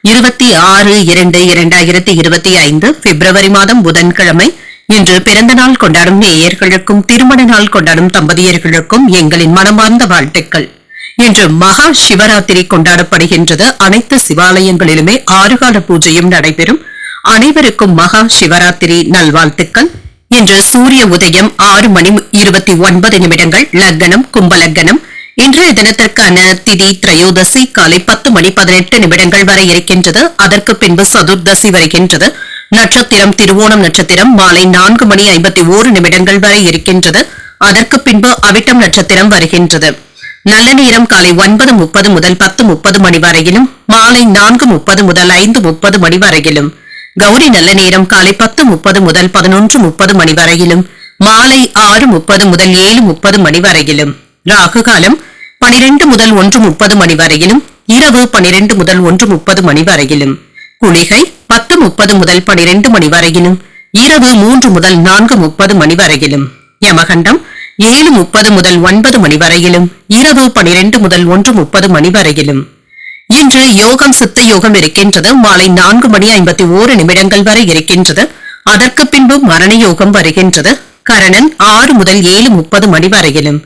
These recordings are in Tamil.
இருபத்தி ஆறு இரண்டு இரண்டாயிரத்தி இருபத்தி ஐந்து பிப்ரவரி மாதம் புதன்கிழமை. இன்று பிறந்த நாள் கொண்டாடும் நேயர்களுக்கும் திருமண நாள் கொண்டாடும் தம்பதியர்களுக்கும் எங்களின் மனமார்ந்த வாழ்த்துக்கள். இன்று மகா சிவராத்திரி கொண்டாடப்படுகின்றது. அனைத்து சிவாலயங்களிலுமே ஆறுகால பூஜையும் நடைபெறும். அனைவருக்கும் மகா சிவராத்திரி நல்வாழ்த்துக்கள். இன்று சூரிய உதயம் ஆறு மணி இருபத்தி ஒன்பது நிமிடங்கள். லக்னம் கும்பலக்னம் இன்றைய தினத்திற்கான திதி திரையோதசி காலை பத்து மணி பதினெட்டு நிமிடங்கள் வரை இருக்கின்றது. அதற்கு பின்பு சதுர்தசி வருகின்றது. நட்சத்திரம் திருவோணம் நட்சத்திரம் மாலை நான்கு மணி ஐம்பத்தி ஓரு நிமிடங்கள் வரை இருக்கின்றது. அதற்கு பின்பு அவிட்டம் நட்சத்திரம் வருகின்றது. நல்ல நேரம் காலை ஒன்பது முப்பது முதல் பத்து முப்பது மணி வரையிலும் மாலை நான்கு முப்பது முதல் ஐந்து முப்பது மணி வரையிலும். கௌரி நல்ல நேரம் காலை பத்து முப்பது முதல் பதினொன்று முப்பது மணி வரையிலும் மாலை ஆறு முப்பது முதல் ஏழு முப்பது மணி வரையிலும். ராகுகாலம் பனிரெண்டு முதல் ஒன்று முப்பது மணி வரையிலும் இரவு பனிரெண்டு முதல் ஒன்று முப்பது மணி வரையிலும் குளிகை பத்து முப்பது முதல் பனிரெண்டு மணி வரையிலும் இரவு மூன்று முதல் நான்கு முப்பது மணி வரையிலும் யமகண்டம் ஏழு முப்பது முதல் ஒன்பது மணி வரையிலும் இரவு பனிரெண்டு முதல் ஒன்று முப்பது மணி வரையிலும் இன்று யோகம் சித்த யோகம் இருக்கின்றது மாலை நான்கு மணி ஐம்பத்தி ஓரு நிமிடங்கள் வரை இருக்கின்றது அதற்கு பின்பு மரண யோகம் வருகின்றது கரணன் ஆறு முதல் ஏழு முப்பது மணி வரையிலும்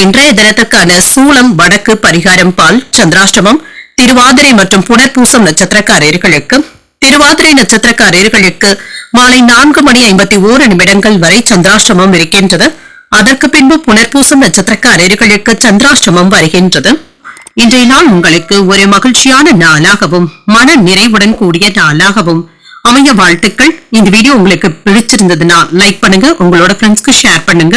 இன்றைய தினத்துக்கான சூளம் வடக்கு பரிகாரம் பால் சந்திராஷ்டமம் திருவாதிரை மற்றும் புனர்பூசம் நட்சத்திரக்காரர்களுக்கு திருவாதிரை நட்சத்திரக்காரர்களுக்கு மாலை நான்கு மணி ஐம்பத்தி ஓரு நிமிடங்கள் வரை சந்திராஷ்டமம் இருக்கின்றது. அதற்கு பின்பு புனர்பூசம் நட்சத்திரக்காரர்களுக்கு சந்திராஷ்டமம் வருகின்றது. இன்றைய நாள் உங்களுக்கு ஒரு மகிழ்ச்சியான நாளாகவும் மன நிறைவுடன் கூடிய நாளாகவும் அமைய வாழ்த்துக்கள். இந்த வீடியோ உங்களுக்கு பிடிச்சிருந்ததுன்னா லைக் பண்ணுங்க உங்களோட ஃப்ரெண்ட்ஸ்க்கு ஷேர் பண்ணுங்க.